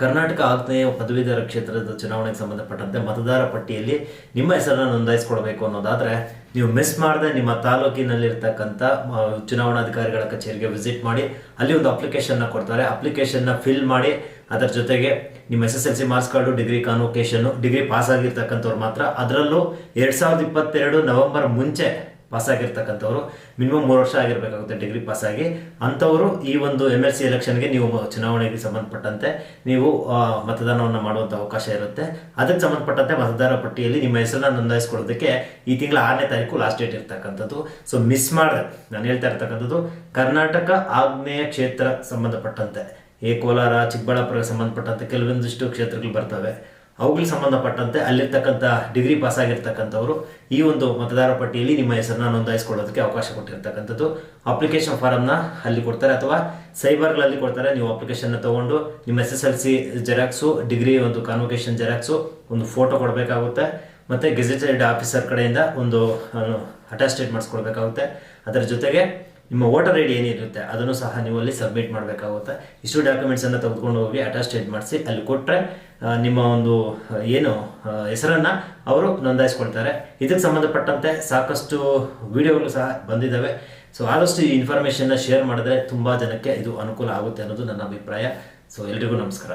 ಕರ್ನಾಟಕ ಆಗ್ನೇಯ ಪದವೀಧರ ಕ್ಷೇತ್ರದ ಚುನಾವಣೆಗೆ ಸಂಬಂಧಪಟ್ಟಂತೆ ಮತದಾರ ಪಟ್ಟಿಯಲ್ಲಿ ನಿಮ್ಮ ಹೆಸರನ್ನು ನೋಂದಾಯಿಸ್ಕೊಳ್ಬೇಕು ಅನ್ನೋದಾದ್ರೆ ನೀವು ಮಿಸ್ ಮಾಡದೆ ನಿಮ್ಮ ತಾಲೂಕಿನಲ್ಲಿರ್ತಕ್ಕಂಥ ಚುನಾವಣಾಧಿಕಾರಿಗಳ ಕಚೇರಿಗೆ ವಿಸಿಟ್ ಮಾಡಿ, ಅಲ್ಲಿ ಒಂದು ಅಪ್ಲಿಕೇಶನ್ನ ಕೊಡ್ತಾರೆ. ಅಪ್ಲಿಕೇಶನ್ನ ಫಿಲ್ ಮಾಡಿ, ಅದರ ಜೊತೆಗೆ ನಿಮ್ಮ S S L C marks card degree convocation degree pass ಆಗಿರ್ತಕ್ಕಂಥವ್ರು ಮಾತ್ರ. ಅದರಲ್ಲೂ ಎರಡ್ ಸಾವಿರದ ಇಪ್ಪತ್ತೆರಡು ನವೆಂಬರ್ ಮುಂಚೆ ಪಾಸ್ ಆಗಿರ್ತಕ್ಕಂಥವ್ರು. ಮಿನಿಮಮ್ ಮೂರು ವರ್ಷ ಆಗಿರಬೇಕಾಗುತ್ತೆ ಡಿಗ್ರಿ ಪಾಸ್ ಆಗಿ. ಅಂಥವರು ಈ ಒಂದು ಎಂ ಎಲ್ ಸಿ ಎಲೆಕ್ಷನ್ಗೆ ನೀವು ಚುನಾವಣೆಗೆ ಸಂಬಂಧಪಟ್ಟಂತೆ ನೀವು ಮತದಾನವನ್ನು ಮಾಡುವಂಥ ಅವಕಾಶ ಇರುತ್ತೆ. ಅದಕ್ಕೆ ಸಂಬಂಧಪಟ್ಟಂತೆ ಮತದಾರ ಪಟ್ಟಿಯಲ್ಲಿ ನಿಮ್ಮ ಹೆಸರನ್ನ ನೋಂದಾಯಿಸ್ಕೊಳ್ಳೋದಕ್ಕೆ ಈ ತಿಂಗಳ ಆರನೇ ತಾರೀಕು ಲಾಸ್ಟ್ ಡೇಟ್ ಇರ್ತಕ್ಕಂಥದ್ದು. ಸೊ ಮಿಸ್ ಮಾಡಿದೆ ನಾನು ಹೇಳ್ತಾ ಇರ್ತಕ್ಕಂಥದ್ದು, ಕರ್ನಾಟಕ ಆಗ್ನೇಯ ಕ್ಷೇತ್ರ ಸಂಬಂಧಪಟ್ಟಂತೆ. ಈ ಕೋಲಾರ ಚಿಕ್ಕಬಳ್ಳಾಪುರಕ್ಕೆ ಸಂಬಂಧಪಟ್ಟಂತೆ ಕೆಲವೊಂದಿಷ್ಟು ಕ್ಷೇತ್ರಗಳು ಬರ್ತವೆ. ಅವುಗಳಿಗೆ ಸಂಬಂಧಪಟ್ಟಂತೆ ಅಲ್ಲಿರ್ತಕ್ಕಂಥ ಡಿಗ್ರಿ ಪಾಸ್ ಆಗಿರ್ತಕ್ಕಂಥವ್ರು ಈ ಒಂದು ಮತದಾರ ಪಟ್ಟಿಯಲ್ಲಿ ನಿಮ್ಮ ಹೆಸರನ್ನ ನೋಂದಾಯಿಸಿಕೊಳ್ಳೋದಕ್ಕೆ ಅವಕಾಶ ಕೊಟ್ಟಿರ್ತಕ್ಕಂಥದ್ದು. ಅಪ್ಲಿಕೇಶನ್ ಫಾರಮ್ನ ಅಲ್ಲಿ ಕೊಡ್ತಾರೆ ಅಥವಾ ಸೈಬರ್ಗಳಲ್ಲಿ ಕೊಡ್ತಾರೆ. ನೀವು ಅಪ್ಲಿಕೇಶನ್ನ ತೊಗೊಂಡು ನಿಮ್ಮ S S L C xerox degree ಒಂದು ಕಾನ್ವೊಕೇಶನ್ ಜೆರಾಕ್ಸು ಒಂದು ಫೋಟೋ ಕೊಡಬೇಕಾಗುತ್ತೆ. ಮತ್ತು ಗೆಜೆಟೆಡ್ ಆಫೀಸರ್ ಕಡೆಯಿಂದ ಒಂದು ಅಟ್ಯಾಸ್ಟೇಟ್ ಮಾಡಿಸ್ಕೊಳ್ಬೇಕಾಗುತ್ತೆ. ಅದರ ಜೊತೆಗೆ ನಿಮ್ಮ ವೋಟರ್ ಐ ಡಿ ಏನಿರುತ್ತೆ, ಅದನ್ನು ಸಹ ನೀವು ಅಲ್ಲಿ ಸಬ್ಮಿಟ್ ಮಾಡಬೇಕಾಗುತ್ತೆ. ಇಷ್ಟು ಡಾಕ್ಯುಮೆಂಟ್ಸನ್ನು ತೆಗೆದುಕೊಂಡು ಹೋಗಿ ಅಟ್ಯಾಸ್ಟೇಟ್ ಮಾಡಿಸಿ ಅಲ್ಲಿ ಕೊಟ್ಟರೆ ನಿಮ್ಮ ಒಂದು ಏನು ಹೆಸರನ್ನು ಹೆಸರನ್ನ ಅವರು ನೋಂದಾಯಿಸ್ಕೊಳ್ತಾರೆ. ಇದಕ್ಕೆ ಸಂಬಂಧಪಟ್ಟಂತೆ ಸಾಕಷ್ಟು ವಿಡಿಯೋಗಳು ಸಹ ಬಂದಿದ್ದಾವೆ. ಸೊ ಆದಷ್ಟು ಈ ಇನ್ಫಾರ್ಮೇಷನ್ನ ಶೇರ್ ಮಾಡಿದ್ರೆ ತುಂಬ ಜನಕ್ಕೆ ಇದು ಅನುಕೂಲ ಆಗುತ್ತೆ ಅನ್ನೋದು ನನ್ನ ಅಭಿಪ್ರಾಯ. ಸೊ ಎಲ್ರಿಗೂ ನಮಸ್ಕಾರ.